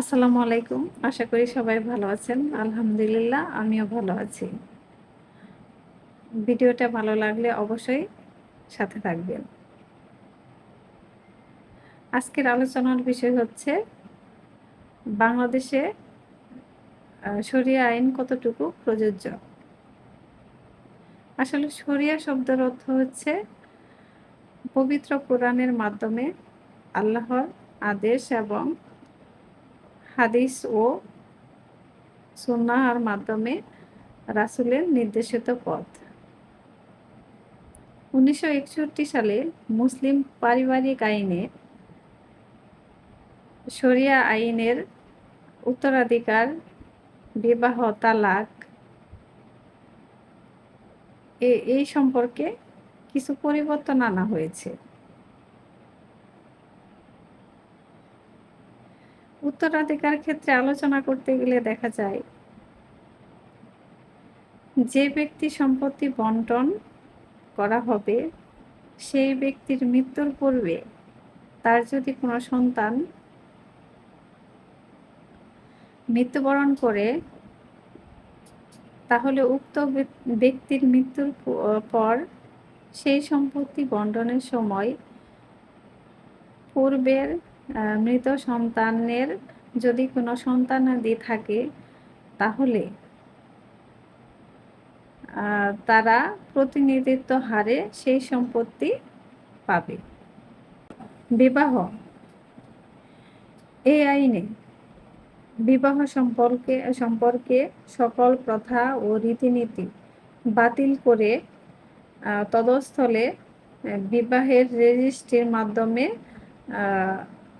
আসসালামু আলাইকুম। আশা করি সবাই ভালো আছেন। আলহামদুলিল্লাহ, আমিও ভালো আছি। ভিডিওটা ভালো লাগলে অবশ্যই সাথে থাকবেন। আজকের আলোচনার বিষয় হচ্ছে, বাংলাদেশে শরিয়া আইন কতটুকু প্রযোজ্য? আসলে শরিয়া শব্দের অর্থ হচ্ছে, পবিত্র কোরআনের মাধ্যমে আল্লাহর আদেশ এবং হাদিস ও সুন্নাহর মাধ্যমে রাসুলের নির্দেশিত পথ। উনিশশো একষট্টি সালে মুসলিম পারিবারিক আইনে শরিয়া আইনের উত্তরাধিকার, বিবাহ, তালাক এই সম্পর্কে কিছু পরিবর্তন আনা হয়েছে। উত্তরাধিকার ক্ষেত্রে আলোচনা করতে গেলে দেখা যায়, যে ব্যক্তি সম্পত্তি বন্টন করা হবে, সেই ব্যক্তির মৃত্যুর পূর্বে তার যদি কোনো সন্তান মৃত্যুবরণ করে, তাহলে উক্ত ব্যক্তির মৃত্যুর পর সেই সম্পত্তি বন্টনের সময় পূর্বের মৃত সন্তানের যদি কোনো সন্তানাদি থাকে, তাহলে তারা প্রতিনিধিত্ব হারে সেই সম্পত্তি পাবে। বিবাহ। এই আইনে বিবাহ সম্পর্কে সম্পর্কে সকল প্রথা ও রীতিনীতি বাতিল করে তদস্থলে বিবাহের রেজিস্ট্রির মাধ্যমে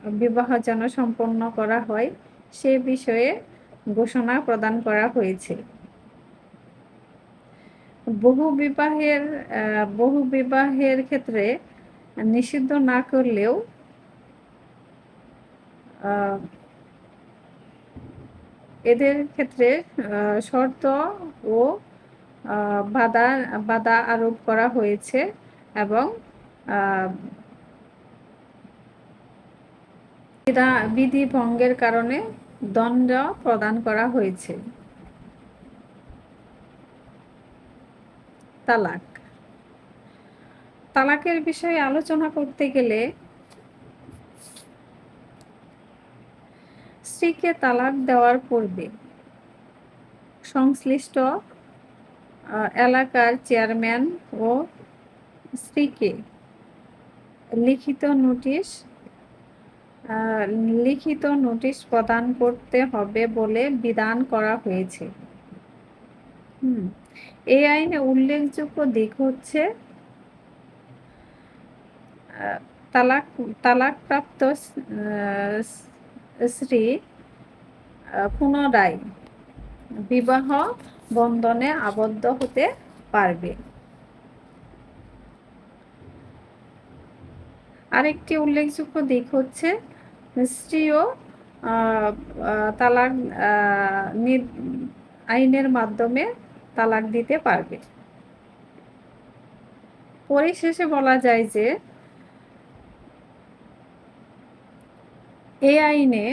বিবাহ যেন সম্পন্ন করা হয়, সে বিষয়ে ঘোষণা প্রদান করা হয়েছে। বহু বিবাহের বহু বিবাহের ক্ষেত্রে নিষিদ্ধ না করলেও এদের ক্ষেত্রে শর্ত ও বাধা বাধা আরোপ করা হয়েছে এবং বিধি ভঙ্গের কারণে দণ্ড প্রদান করা হয়েছে। তালাক। তালাকের বিষয়ে আলোচনা করতে গেলে স্ত্রীকে তালাক দেওয়ার পূর্বে সংশ্লিষ্ট এলাকার চেয়ারম্যান ও স্ত্রীকে লিখিত নোটিশ লিখিত নোটিশ প্রদান করতে হবে বলে বিধান করা হয়েছে। হুম, এই আইনে উল্লেখযোগ্য দিক হচ্ছে তালাক, তালাকপ্রাপ্ত স্ত্রী পুনরায় বিবাহ বন্ধনে আবদ্ধ হতে পারবে। আরেকটি উল্লেখযোগ্য দিক হচ্ছে স্ত্রীও তালাক আইনের মাধ্যমে তালাক দিতে পারবে। পরিশেষে বলা যায় যে এই আইনে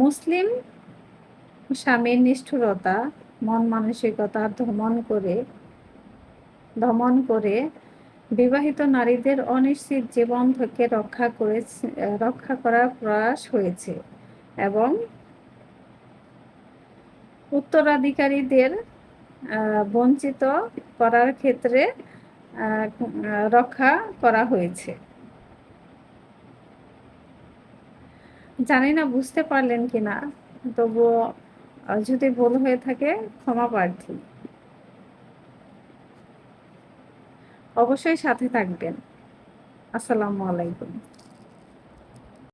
মুসলিম স্বামীর নিষ্ঠুরতা, মন মানসিকতা দমন করে দমন করে বিবাহিত নারীদের অনিশ্চিত জীবন থেকে রক্ষা করে রক্ষা করার প্রয়াস হয়েছে এবং উত্তরাধিকারীদের বঞ্চিত করার ক্ষেত্রে রক্ষা করা হয়েছে। জানি না, বুঝতে পারলেন কি না তবুও যদি ভুল হয়ে থাকে ক্ষমা প্রার্থী। অবশ্যই সাথে থাকবেন। আসসালামু আলাইকুম।